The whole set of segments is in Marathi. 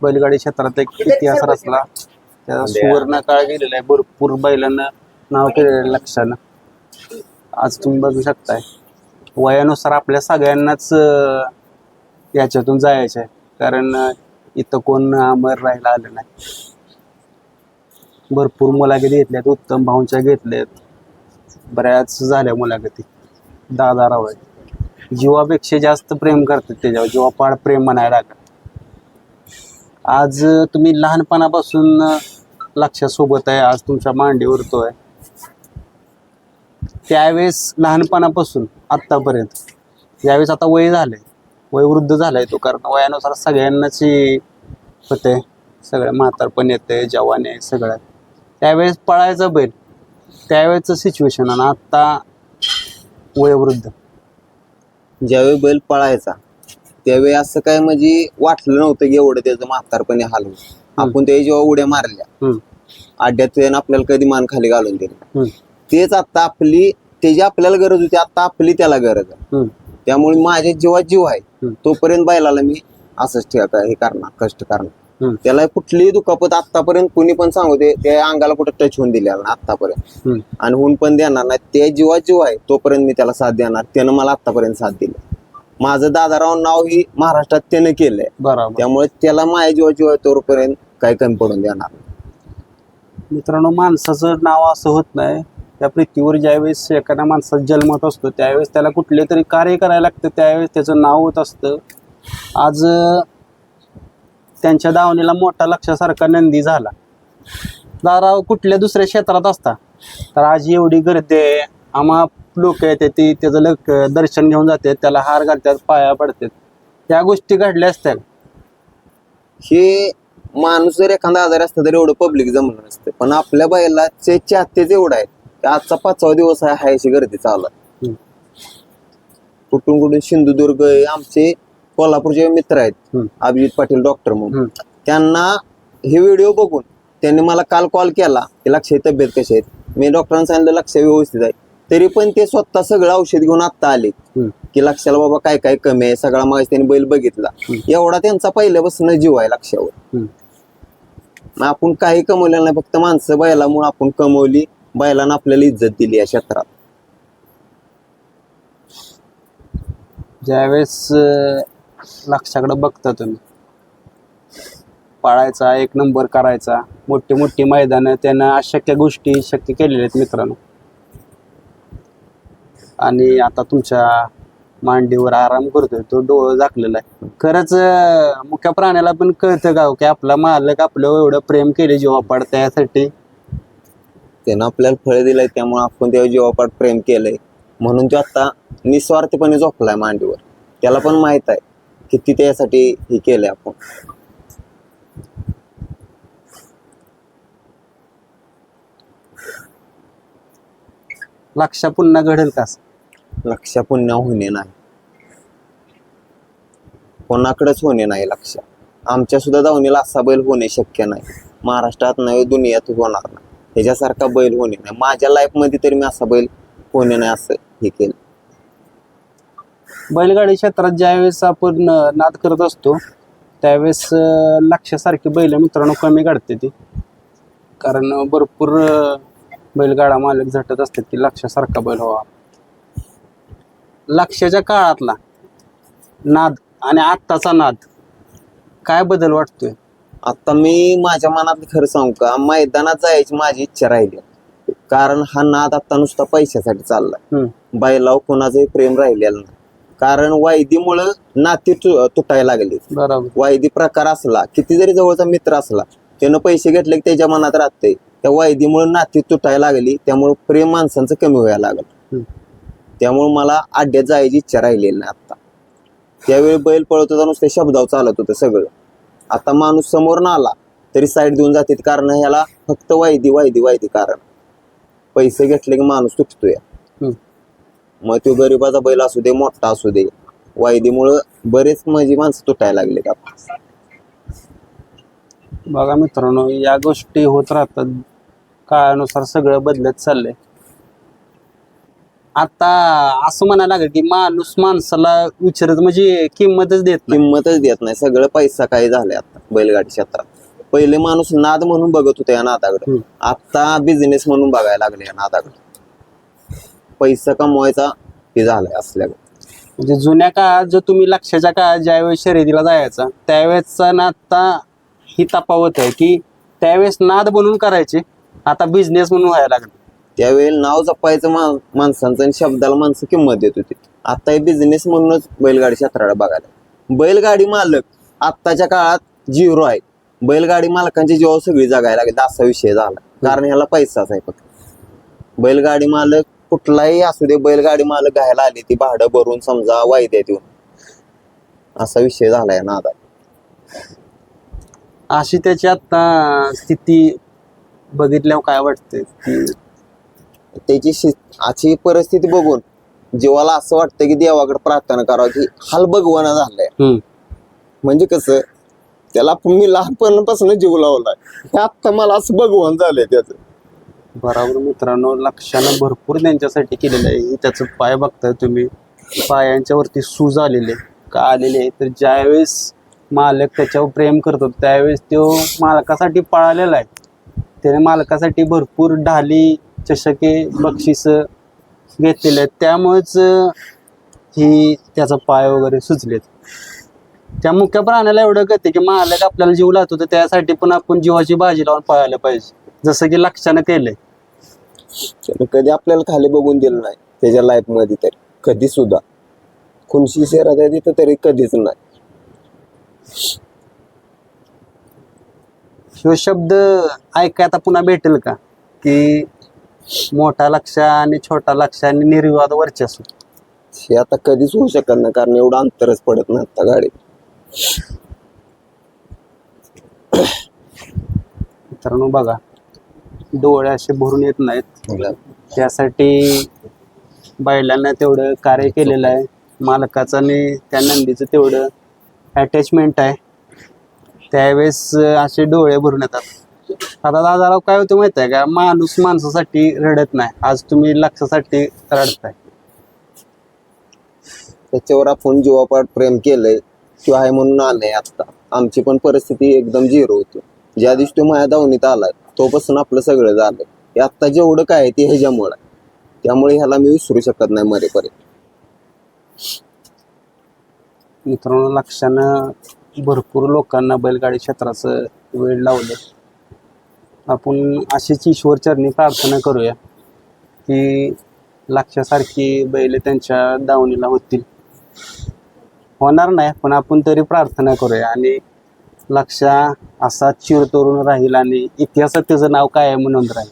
बैलगाडी क्षेत्रात एक इतिहास रचला. त्याचा सुवर्ण काळ गेलेला आहे. भरपूर बैलांना नाव केलेलं आहे लक्षानं. आज तुम्ही बघू शकताय. वयानुसार आपल्या सगळ्यांनाच याच्यातून जायचं आहे. कारण इथं कोण अमर राहायला आलं नाही. भरपूर मुलाखती घेतल्यात. उत्तम भाऊंच्या घेतल्यात. बऱ्याच झाल्या मुलाखती. दादा राव आहेत. जीवापेक्षा जास्त प्रेम करतात त्याच्यावर जीवापाड प्रेम म्हणायला लागत आज तुम्ही लहानपणापासून लक्षासोबत आहे. आज तुमच्या मांडीवर तो आहे त्यावेळेस लहानपणापासून आत्तापर्यंत यावेळेस आता वय झालंय वय वृद्ध झालाय तो कारण वयानुसार सगळ्यांनाची होते. सगळं म्हातारपण येते जवान आहे सगळं त्यावेळेस पळायचा बैल त्यावेळेचं सिच्युएशन आणि आत्ता वयोवृद्ध. ज्यावेळी बैल पळायचा त्यावेळी असं काय म्हणजे वाटलं नव्हतं की एवढं त्याचं म्हातारपणे हाल होईल. आपण ते जेव्हा उड्या मारल्या त्यानं आपल्याला कधी मान खाली घालून दिली तेच आता आपली त्याची आपल्याला गरज होती आता आपली त्याला गरज आहे. त्यामुळे माझ्या जीवात जीव आहे. तोपर्यंत बैलाला मी असंच ठेवता हे करणार कष्ट करणार. त्याला कुठलीही दुखापत आतापर्यंत कुणी पण सांगू दे त्या अंगाला कुठं टच होऊन दिलेला ना आतापर्यंत. आणि होऊन पण देणार नाही. त्या जीवात जीव आहे तोपर्यंत मी त्याला साथ देणार. त्यानं मला आतापर्यंत साथ दिली. माझं दादाराव नाव ही महाराष्ट्रात त्यानं केलंय. बरोबर. त्यामुळे त्याला माझ्या जीवा जीव आहे तोपर्यंत काही कमी पडून देणार नाही. मित्रांनो माणसाचं नाव असं होत नाही. त्या पृथ्वीवर ज्यावेळेस एखाद्या माणसाचा जन्मत असतो त्यावेळेस त्याला कुठले तरी कार्य करायला लागतं त्यावेळेस त्याचं नाव होत असतं. आज अं, त्यांच्या दावणीला मोठा लक्षासारखा नंदी झाला. दारा कुठल्या दुसऱ्या क्षेत्रात असता? तर आज एवढी गर्दी आहे. आम्हा लोक येते ती त्याचं लक दर्शन घेऊन जाते त्याला हार घालतात पाया पडतात त्या गोष्टी घडल्या असत्या हे माणूस जर एखादा आजारी असतं तर एवढं पब्लिक जमलं नसतं पण आपल्या बैलाचे चाहतेच एवढं आहे की आजचा पाचवा दिवस आहे हाय अशी गर्दी चालू आहे. हम्म. कुठून कुठून सिंधुदुर्ग आमचे कोल्हापूरचे मित्र आहेत. अभिजित पाटील डॉक्टर म्हणून. त्यांना हे व्हिडिओ बघून त्यांनी मला काल कॉल केला की लक्ष तब्येत कशी आहेत मी डॉक्टरांना सांगितलं लक्ष व्यवस्थित आहे तरी पण ते स्वतः सगळं औषध घेऊन आत्ता आले. की लक्षाला बाबा काय काय कमी आहे? सगळा मग त्यांनी बैल बघितला. एवढा त्यांचा पहिल्यापासून जीव आहे लक्षावर. आपण काही कमवलेलं नाही फक्त माणसं बैलामुळे आपण कमवली बैलांना आपल्याला इज्जत दिली या क्षेत्रात. ज्यावेळेस लक्षाकडे बघता तुम्ही पाळायचा एक नंबर करायचा मोठी मोठी मैदानं त्यानं अशक्य गोष्टी शक्य केलेल्या आहेत मित्रांनो. आणि आता तुमच्या मांडीवर आराम करतोय तो डोळं झाकलेला आहे. खरंच मुख्या प्राण्याला पण कळतं का हो की आपला मालक आपलं एवढं प्रेम केले जेव्हा पड त्यासाठी? त्यानं आपल्याला फळ दिलंय त्यामुळे आपण त्या जीवापाठ प्रेम केलंय. म्हणून तो आता निस्वार्थीपणे झोपलाय मांडीवर. त्याला पण माहीत आहे किती त्यासाठी हे केलंय आपण. लक्षा पुन्हा घडेल का असं? लक्ष पुन्हा होणे नाही. कोणाकडेच होणे नाही लक्ष आमच्या सुद्धा दावणीला असा बैल होणे शक्य नाही. महाराष्ट्रात नाही दुनियात होणार नाही. ह्याच्यासारखा बैल होणे नाही. माझ्या लाईफमध्ये तरी मी असा बैल होणे नाही असं हे केलं. बैलगाडी क्षेत्रात ज्यावेळेस आपण नाद करत असतो त्यावेळेस लक्षासारखी बैल मित्रांनो कमी काढते ती. कारण भरपूर बैलगाडा मालक झटत असतात की लक्षासारखा बैल व्हावा. लक्षाच्या काळातला नाद आणि आत्ताचा नाद काय बदल वाटतोय? आता मी माझ्या मनात खरं सांगू का? मैदानात जायची माझी इच्छा राहिली. कारण हा नाद आता नुसता पैशासाठी चाललाय. बैलाव कोणाचंही प्रेम राहिलेलं नाही. कारण वायदीमुळं नाती तुटायला लागली. वायदी प्रकार असला किती जरी जवळचा मित्र असला त्यानं पैसे घेतले की त्याच्या मनात राहते त्या वायदीमुळे नाती तुटायला लागली त्यामुळे प्रेम माणसांचं कमी व्हायला लागलं. त्यामुळे मला अड्ड्यात जायची इच्छा राहिलेली नाही आता त्यावेळी बैल पळत होता नुसते शब्दाव चालत होतं सगळं. आता माणूस समोर ना आला तरी साईड देऊन जाते. कारण ह्याला फक्त वायदी वायदी वायदी कारण. पैसे घेतले की माणूस तुटतोय. मग तो गरीबाचा बैल असू दे मोठा असू दे वायदीमुळं बरेच माझी माणसं तुटायला लागले का? बघा मित्रांनो या गोष्टी होत राहतात. काळानुसार सगळं बदलत चाललंय. आता असं म्हणायला लागेल की माणूस माणसाला विचारत म्हणजे किंमतच देत नाही. किंमतच देत नाही. सगळं पैसा काय झालंय आता बैलगाडी क्षेत्रात. पहिले माणूस नाद म्हणून बघत होते या नादाकडे. आता बिझनेस म्हणून बघायला लागले या नादाकडे. पैसा कमवायचा हे झालाय असल्याकडे म्हणजे जुन्या काळात जर तुम्ही लक्षाच्या काळात ज्यावेळेस शर्यतीला जायचा त्यावेळेसचा ना आता ही तफावत आहे की त्यावेळेस नाद बनवून करायचे. आता बिझनेस म्हणून व्हायला लागले. त्यावेळी नाव जपायचं मा- माणसांचं आणि शब्दाला माणसं किंमत देत होती. आता हे बिझनेस म्हणूनच बैलगाडी क्षेत्राला बघायला बैलगाडी मालक आत्ताच्या काळात झिरो आहे. बैलगाडी मालकांची जेव्हा सगळी जगायला लागली असा विषय झाला. कारण ह्याला पैसाच आहे फक्त. बैलगाडी मालक कुठलाही असू दे बैलगाडी मालक घ्यायला आली ती भाडं भरून समजा वायद्यात येऊन. असा विषय झालाय ना आता अशी त्याची आता स्थिती बघितल्यावर काय वाटते की त्याची शि- आजची परिस्थिती बघून जीवाला असं वाटतं की देवाकडे प्रार्थना करावं की हाल भगवाना झालाय. म्हणजे कसं त्याला मी लहानपणापासून जीव लावलाय. आत्ता मला असं भगवान झालंय त्याचं. बरोबर मित्रांनो लक्षानं भरपूर त्यांच्यासाठी केलेलं आहे. हे त्याचं पाय बघताय तुम्ही. पायांच्या वरती सूज आलेले का आलेले आहे तर ज्यावेळेस मालक त्याच्यावर प्रेम करतो त्यावेळेस तो मालकासाठी पळालेला आहे. त्याने मालकासाठी भरपूर ढाली चषके बक्षीस घेतलेले आहेत. त्यामुळेच ही त्याचा पाय वगैरे सुचलेत त्या मुख्य प्राण्याला एवढं कळते की मालक आपल्याला जीव लावतो तर त्यासाठी पण आपण जीवाची बाजी लावून पळायला पाहिजे. जसं की लक्षानं केलंय. त्यानं कधी आपल्याला खाली बघून दिलं नाही त्याच्या लाईफमध्ये तरी. कधी सुद्धा. खुनशी शहरात आहे तिथं तरी कधीच नाही. ह्यो शब्द ऐकाय आता पुन्हा भेटेल का? की मोठा लक्ष आणि छोटा लक्ष आणि निर्विवाद वर्चस्व. हे आता कधीच होऊ शकत नाही कारण एवढं अंतरच पडत नाही आता गाडी मित्रांनो बघा. डोळे असे भरून येत नाहीत. त्यासाठी बैलांना तेवढं कार्य केलेलं आहे. मालकाचं आणि त्या नंदीचं तेवढं अटॅचमेंट आहे. त्यावेळेस असे डोळे भरून येतात. आता दादाराव काय होतं माहीत आहे का? माणूस माणसासाठी रडत नाही. आज तुम्ही लक्षासाठी रडताय. त्याच्यावर आपण जीवापाड प्रेम केलंय किंवा आहे म्हणून आलंय आता आमची पण परिस्थिती एकदम झिरो होती. ज्या दिवशी तो माझ्या दावणीत आलाय तोपासून आपलं सगळं झालंय. हे आता जेवढं काय आहे ते ह्याच्यामुळे आहे. त्यामुळे ह्याला मी विसरू शकत नाही मरेपर्यंत. मित्रांनो लक्षानं भरपूर लोकांना बैलगाडी क्षेत्राचं वेळ लावलं आपण अशीच ईश्वरचरणी प्रार्थना करूया की लक्षासारखी बैल त्यांच्या दावणीला होतील. होणार नाही पण आपण तरी प्रार्थना करूया. आणि लक्षा असा चिरतोरून राहील आणि इतिहासात त्याचं नाव काय आहे म्हणून राहील.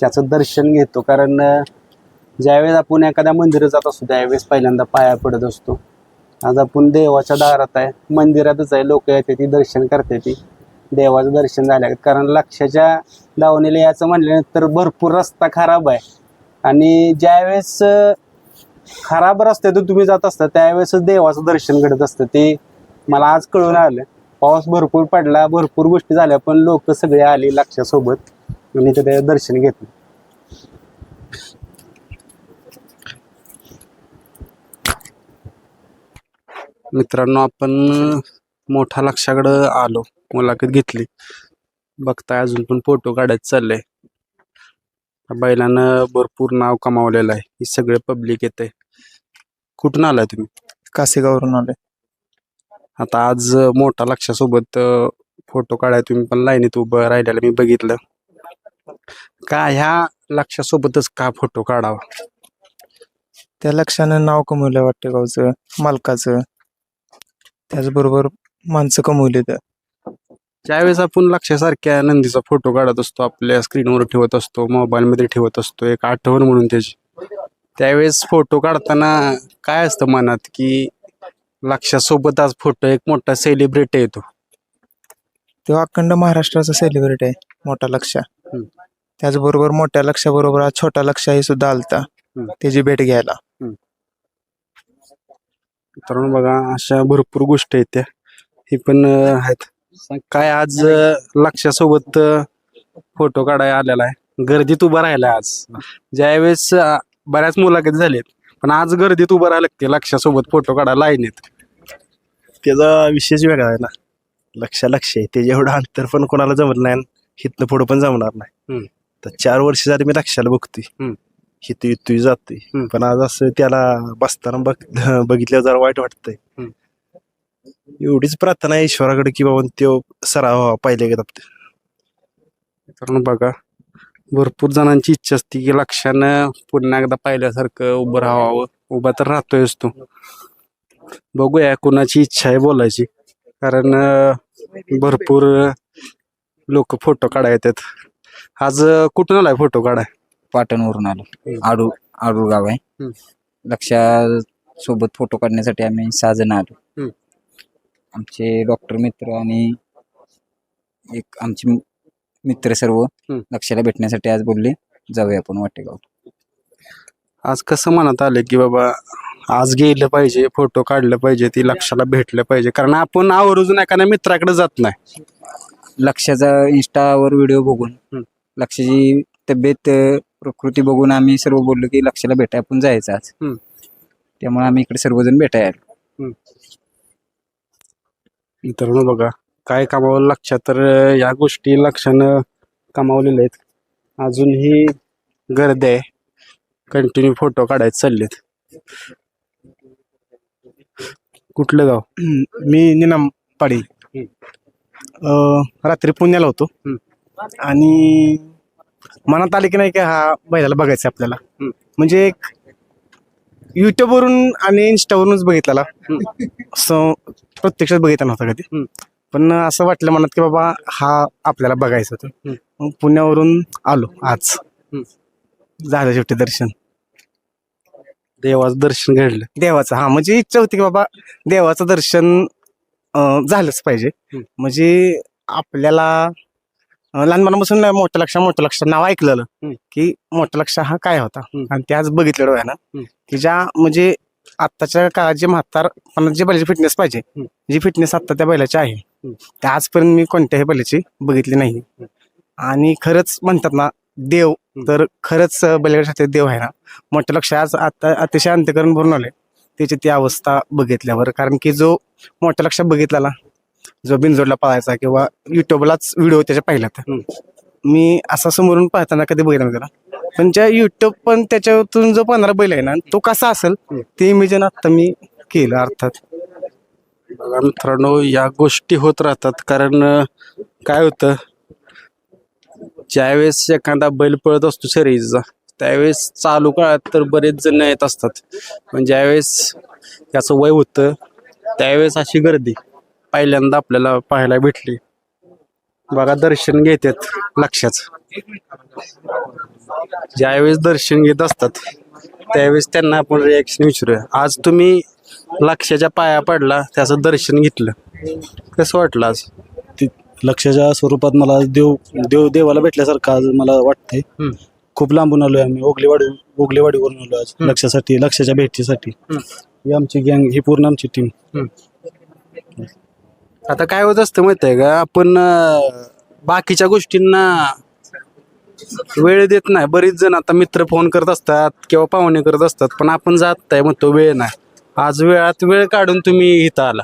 त्याचं दर्शन घेतो कारण ज्यावेळेस आपण एखाद्या मंदिरात जात असतो त्यावेळेस पहिल्यांदा पाया पडत असतो. आज आपण देवाच्या दारात आहे मंदिरातच आहे लोक येते ती दर्शन करते ती. देवाचं दर्शन झालं कारण लक्षाच्या दावणीला यायचं म्हणल्यानंतर भरपूर रस्ता खराब आहे. आणि ज्यावेळेस खराब रस्त्यातून तुम्ही जात असता त्यावेळेसच देवाचं दर्शन घडत असतं. ते मला आज कळून आलं. पाऊस भरपूर पडला भरपूर गोष्टी झाल्या पण लोक सगळे आले लक्षासोबत. आणि ते दर्शन घेतलं मित्रांनो आपण मोठा लक्षाकडं आलो. मुलाखत घेतली. बघताय अजून पण फोटो काढत चाललंय. बैलानं भरपूर नाव कमावलेलं आहे. हे सगळे पब्लिक येते कुठून आलाय तुम्ही? कासेगावरून आलोय. आता आज मोठा लक्षासोबत फोटो काढाय तुम्ही पण लाईनीत उभं राहिलेलं मी बघितलं. का ह्या लक्षासोबतच का फोटो काढावा? त्या लक्षानं नाव कमवलं वाटतं गावचं मालकाचं. त्याचबरोबर माणसं कमवली तर. ज्यावेळेस आपण लक्षासारख्या नंदीचा फोटो काढत असतो आपल्या स्क्रीनवर ठेवत असतो मोबाईलमध्ये ठेवत असतो एक आठवण म्हणून त्याची. त्यावेळेस फोटो काढताना काय असतं मनात की लक्षासोबत आज फोटो एक मोठा सेलिब्रिटी येतो तो. अखंड महाराष्ट्राचा सेलिब्रिटी आहे मोठा लक्ष. हम्म. त्याचबरोबर मोठ्या लक्षाबरोबर आज छोटा लक्ष हे सुद्धा आलता हम्म. त्याची भेट घ्यायला. तर बघा अशा भरपूर गोष्टी आहेत त्या. हे पण अं, आहेत. काय आज लक्षासोबत फोटो काढायला आलेला आहे. गर्दीत उभा राहिला आज. ज्यावेळेस बऱ्याच मुलाखती झाल्यात पण आज गर्दीत उभं राहायला लागते लक्षासोबत फोटो काढायला लाईनीत त्याचा विषयच वेगळा आहे ना. लक्ष लक्ष आहे. त्याच्या एवढं अंतर पण कोणाला जमत नाही हिथनं पुढं पण जमणार नाही. हम्म. तर चार वर्ष झाली मी लक्षाला बघतोय. हम्म. हिथं येतोय जातोय. हम्म. पण आज असं त्याला बसताना बघ बघितल्यावर जरा वाईट वाटतंय. हम्म. एवढीच प्रार्थना आहे ईश्वराकडे की बाबा तो सराव व्हावा पहिले गेला कारण बघा भरपूर जणांची इच्छा असते की लक्षानं पुन्हा एकदा पाहिल्यासारखं उभं राहावं. उभा तर राहतोयच तो. बघूया कुणाची इच्छा आहे बोलायची. कारण अं, भरपूर लोक फोटो काढा येतात. आज अं, कुठून आलाय फोटो काढाय? पाटणवरून आलो. हम्म. आडू आडूर गाव आहे. हम्म. लक्षा सोबत फोटो काढण्यासाठी आम्ही सहा जण आलो. हम्म. आमचे डॉक्टर मित्र आणि एक आमचे मित्र सर्व हम्म. लक्षाला भेटण्यासाठी आज बोलले. जाऊया आपण वाटेगाव. आज कसं म्हणत आलं की बाबा आज गेलं पाहिजे फोटो काढलं पाहिजे ती लक्षाला भेटलं पाहिजे. कारण आपण आवर्जून एखाद्या मित्राकडे जात नाही. लक्षाचा इंस्टावर व्हिडिओ बघून हम्म. लक्षाची तब्येत अ, प्रकृती बघून आम्ही सर्व बोललो की लक्षाला भेटाय आपण जायचं आज. हम्म. त्यामुळे आम्ही इकडे सर्वजण भेटाय आलो. मित्रांनो बघा काय कमावलं लक्षात? तर या गोष्टी लक्षानं कमावलेल्या आहेत. अजूनही गर्दी आहे. कंटिन्यू फोटो काढायचे चाललेत. कुठलं गाव? मी निनाम पाडी. अं, रात्री पुण्याला होतो. आणि मनात आले की नाही की हा बैलाला बघायचं आपल्याला. हम्म. म्हणजे एक युट्यूबवरून आणि इंस्टावरूनच बघितलेला. असं प्रत्यक्षात बघितला नव्हता कधी. पण असं वाटलं मनात की बाबा हा आपल्याला बघायचं होतं. मग पुण्यावरून आलो आज. झालं शेवटी दर्शन. देवाचं दर्शन घडलं. देवाचं हा म्हणजे इच्छा होती की बाबा देवाचं दर्शन झालंच पाहिजे. म्हणजे आपल्याला लहानपणापासून मोठ्या लक्ष मोठ्या लक्ष. नाव ऐकलेलं. की मोठ्या लक्ष हा काय होता. आणि ते आज बघितलेलं आहे ना हम्म. की ज्या म्हणजे आत्ताच्या काळात जे म्हातार पण जे बैलाची फिटनेस पाहिजे. जी फिटनेस आत्ता त्या बैलाची आहे त्या आजपर्यंत मी कोणत्याही बैलाची बघितली नाही. आणि खरंच म्हणतात ना देव तर खरंच बैलगाडी देव आहे ना. मोठं लक्ष आज आता अतिशय अंत्यकरण भरून आले त्याची ती अवस्था बघितल्यावर. कारण की जो मोठ्या लक्ष बघितला जो बिनजोडला पाहायचा किंवा युट्यूबलाच व्हिडिओ त्याच्या पाहिल्यात. मी असा समोरून पाहताना कधी बघितला नाही त्याला. पण ज्या युट्यूब पण त्याच्यातून जो पंधरा बैल आहे ना तो कसा असेल ते इमेजन आता मी केलं अर्थात. बघा मित्रांनो या गोष्टी होत राहतात. कारण काय होतं ज्यावेळेस एखादा बैल पळत असतो शर्यतीचा त्यावेळेस चालू काळात तर बरेच जण येत असतात. पण ज्यावेळेस त्याचं वय होतं त्यावेळेस अशी गर्दी. पहिल्यांदा आपल्याला पाहायला भेटली. बघा दर्शन घेतात लक्षाचं ज्यावेळेस दर्शन घेत असतात त्यावेळेस त्यांना आपण रिॲक्शन विचारूया. आज तुम्ही लक्षाच्या पाया पडला त्याचं दर्शन घेतलं. कसं वाटलं आज? ती लक्षाच्या स्वरूपात मला देव देव देवाला भेटल्यासारखं आज मला वाटतंय. खूप लांबून आलोय आम्ही. ओगलेवाडी ओगलेवाडीवरून आलो आज. लक्षासाठी लक्षाच्या भेटीसाठी. ही आमची गँग ही पूर्ण आमची टीम आता काय होत असतं माहीत आहे का? आपण अं, बाकीच्या गोष्टींना वेळ देत नाही. बरीच जण आता मित्र फोन करत असतात किंवा पाहुणे करत असतात पण आपण जात आहे मग तो वेळ नाही. आज वेळात वेळ काढून तुम्ही इथं आला.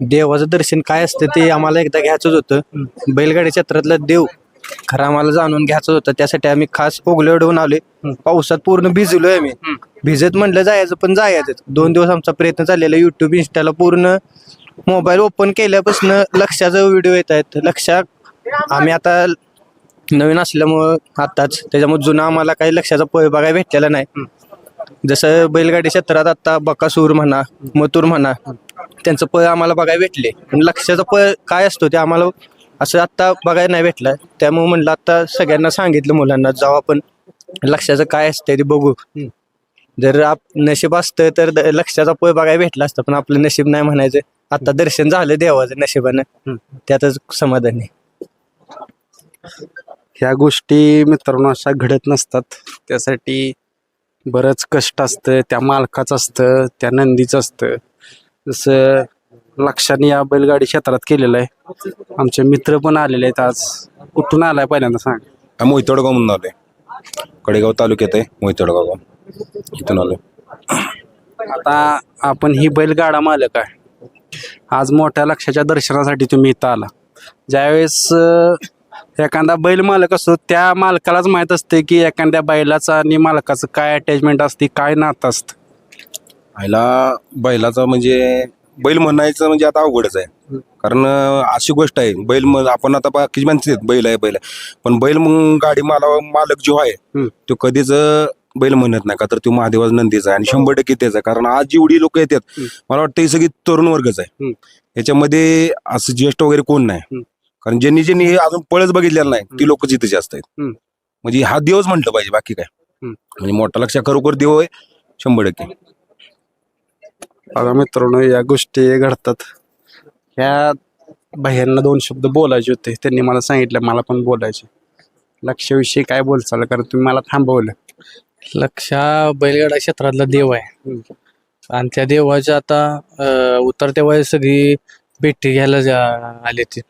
देवाचं दर्शन काय असतं ते आम्हाला एकदा घ्यायचंच होतं. बैलगाडी क्षेत्रातला देव खरं आम्हाला जाणून घ्यायचं होतं. त्यासाठी आम्ही खास ओगले उडवून आलोय. पावसात पूर्ण भिजलोय आम्ही. भिजत म्हणलं जायचं पण जायचं दोन दिवस आमचा प्रयत्न चाललेला युट्यूब इंस्टाला पूर्ण मोबाईल ओपन केल्यापासून लक्षाचा व्हिडिओ येत आहेत. लक्षा आम्ही आता नवीन असल्यामुळं आत्ताच त्याच्यामुळे जुना आम्हाला काही लक्षाचा पळ बघायला भेटलेला नाही. जसं बैलगाडी क्षेत्रात आता बकासूर म्हणा मथुर म्हणा त्यांचं पळ आम्हाला बघायला भेटले. पण लक्षाचा पळ काय असतो ते आम्हाला असं आत्ता बघायला नाही भेटलं. त्यामुळे म्हणलं आता सगळ्यांना सांगितलं मुलांना जाऊ आपण लक्षाचं काय असतं ते बघू. जर आप नशीब असतं तर द- लक्षाचा पळ बघायला भेटला असतं पण आपलं नशीब नाही म्हणायचं. आता दर्शन झालं देवाचं नशिबानं. त्यातच समाधान. आहे ह्या गोष्टी मित्रांनो अशा घडत नसतात. त्यासाठी बरंच कष्ट असतं त्या मालकाचं असतं त्या नंदीचं असतं. जसं लक्षाने या बैलगाडी क्षेत्रात केलेलं आहे. आमचे मित्र पण आलेले आहेत आज. कुठून आलाय पहिल्यांदा सांग. आम्ही मोहितोड म्हणून आलोय. कडेगाव तालुक्यात आहे मोहितडगाव गाव इथून आलो आता आपण ही बैलगाडा मालक आहे. आज मोठ्या लक्षाच्या दर्शनासाठी तुम्ही इथं आला. ज्यावेळेस एखादा बैल मालक असतो त्या मालकालाच माहीत असते की एखाद्या बैलाचं आणि मालकाचं काय अटॅचमेंट असते काय नातं असतं? आईला बैलाचा म्हणजे बैल म्हणायचं म्हणजे आता अवघडच आहे. कारण अशी गोष्ट आहे बैल म आपण आता बाकीची माणसं आहेत बैल आहे बैल आहे. पण बैल मग गाडी माला मालक जो आहे. तो कधीच बैल म्हणत नाही का तर तो महादेवाज नंदीचा आहे आणि शंभर टक्के त्याचा आहे. कारण आज जेवढी लोक येतात. मला वाटतं ही सगळी तरुण वर्गच आहे. याच्यामध्ये असं ज्येष्ठ वगैरे कोण नाही. कारण ज्यांनी ज्यांनी हे अजून पळच बघितलेलं नाही ती लोक जिथे जास्त आहेत. म्हणजे हा देवच म्हटलं पाहिजे बाकी काय. म्हणजे मोठा लक्ष खरोखर देव आहे शंभर टक्के. बघा मित्रांनो या गोष्टी घडतात. ह्या भैयांना दोन शब्द बोलायचे होते. त्यांनी मला सांगितलं मला पण बोलायचे. लक्षाविषयी काय बोलचाल? कारण तुम्ही मला थांबवलं. लक्षा बैलगाडा क्षेत्रातला देव आहे. आणि त्या देवाच्या आता अं, उतरत्या वयात सगळी भेटी घ्यायला जा- आली ती.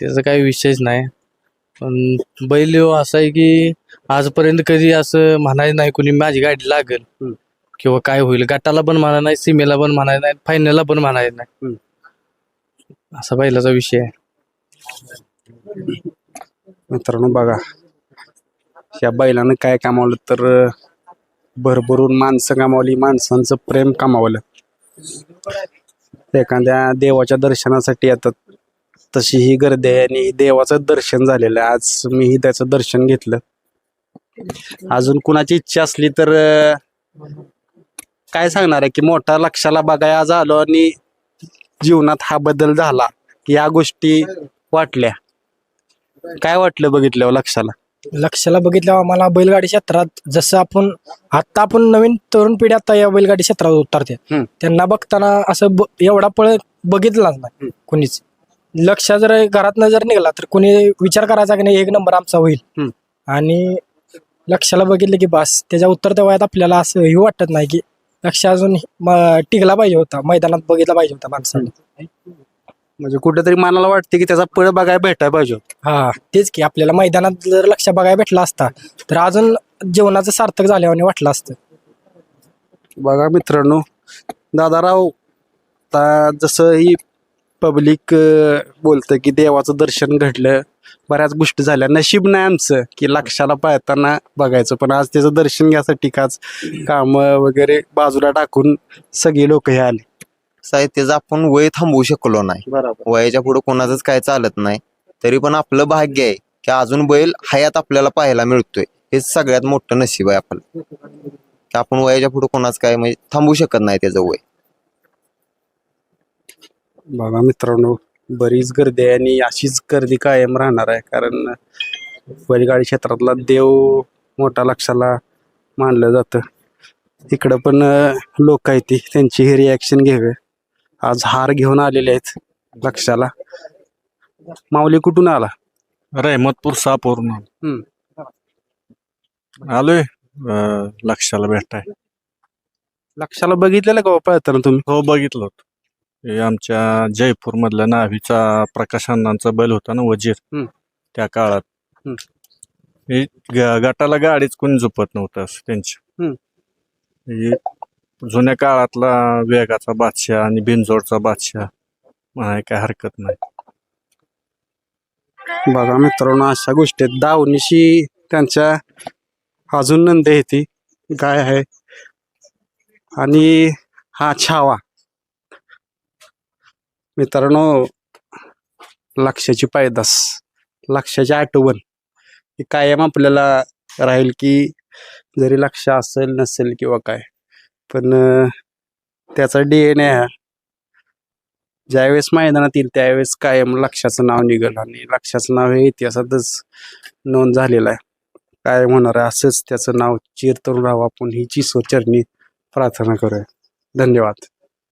त्याचा काही विषयच नाही. पण बैल ह्यो असा आहे की आजपर्यंत कधी असं म्हणायचं नाही कुणी माझी गाडी लागेल. किंवा काय होईल गटाला पण म्हणा नाही सीमेला पण म्हणायचं नाही फायनलला पण म्हणायचं नाही. असा बैलाचा विषय आहे. मित्रांनो बघा. या बैलानं काय कमावलं तर भरभरून माणसं कमावली माणसांचं प्रेम कमावलं. एखाद्या देवाच्या दर्शनासाठी येतात. तशी ही गर्दी आहे आणि देवाचं दर्शन झालेलं आहे. आज मीही त्याचं दर्शन घेतलं. अजून कुणाची इच्छा असली तर काय सांगणार आहे की मोठा लक्षाला बघाया झालो आणि जीवनात हा बदल झाला. या गोष्टी वाटल्या. काय वाटलं बघितल्यावर लक्षाला? लक्षाला बघितल्यावर आम्हाला बैलगाडी क्षेत्रात जसं आपण आता आपण नवीन तरुण पिढी आता या बैलगाडी क्षेत्रात उतरते. हम्म. त्यांना बघताना असं ब- एवढा पळ बघितलाच नाही कोणीच. लक्ष जर घरातनं जर निघाला तर कोणी विचार करायचा की नाही एक नंबर आमचा होईल. हम्म. आणि लक्षाला बघितलं की बस त्याच्या उतरत्या वयात आपल्याला असं हे वाटत नाही की लक्ष अजून म- टिकला पाहिजे होता मैदानात बघितला पाहिजे होता माणसाने. म्हणजे कुठेतरी मनाला वाटते की त्याचा पळ बघायला भेटायला पाहिजे. हा तेच की आपल्याला मैदानात जर लक्ष बघायला भेटला असता तर अजून जीवनाचं सार्थक झाल्याने वाटलं असतं. बघा मित्रांनो दादाराव आता जसं ही पब्लिक बोलतं की देवाचं दर्शन घडलं बऱ्याच गोष्टी झाल्या. नशीब नाही आमचं की लक्षाला पाहताना बघायचं पण आज त्याचं दर्शन घ्यासाठी काच काम वगैरे बाजूला टाकून सगळी लोक हे आले. साहेब त्याचं आपण वय थांबवू शकलो नाही. बरोबर. वयाच्या पुढे कोणाचंच काय चालत नाही. तरी पण आपलं भाग्य आहे की अजून बैल हयात आपल्याला पाहायला मिळतोय. हेच सगळ्यात मोठं नशीब आहे आपलं. की आपण वयाच्या पुढे कोणाच काय म्हणजे थांबवू शकत नाही त्याचं वय. बघा मित्रांनो बरीच गर्दी आहे आणि अशीच गर्दी कायम राहणार आहे. कारण बैलगाडी क्षेत्रातला देव मोठा लक्षाला मानलं जातं. इकडं पण लोक आहेत ती. त्यांची ही रिॲक्शन घ्यावे. आज हार घेऊन आलेले आहेत लक्षाला. माऊली कुठून आला? रहमतपूर सापूर्ण हम्म. आलोय. अं, लक्षाला भेटाय. लक्षाला बघितलेलं का हो पळताना तुम्ही? हो बघितलं होतं. हे आमच्या जयपूर मधल्या नाव्हीचा प्रकाश अण्णांचा बैल होता ना वजीर. हम्म. त्या काळात. हम्म. हे ग- गटाला गाडीच कोणी झोपत नव्हतं असं त्यांची हम्म. हे जुन्या काळातला वेगाचा बादशाह आणि बिनजोडचा बादशाह म्हणाय काय हरकत नाही. बघा मित्रांनो अशा गोष्टी आहेत. दावणीशी त्यांच्या अजून नंद आहे ती. गाय आहे. आणि हा छावा. मित्रांनो लक्षाची पायदास लक्षाची आठवण ही कायम आपल्याला राहील की जरी लक्ष असेल नसेल किंवा काय. पण त्याचा डी एन ए ज्यावेळेस मैदानात येईल त्यावेळेस कायम लक्षाचं नाव निघेल आणि लक्षाचं नाव हे इतिहासातच नोंद झालेलं आहे. काय होणार आहे असंच त्याचं नाव चिरतरून राहावं आपण ही चिसो चरणी प्रार्थना करूया. धन्यवाद.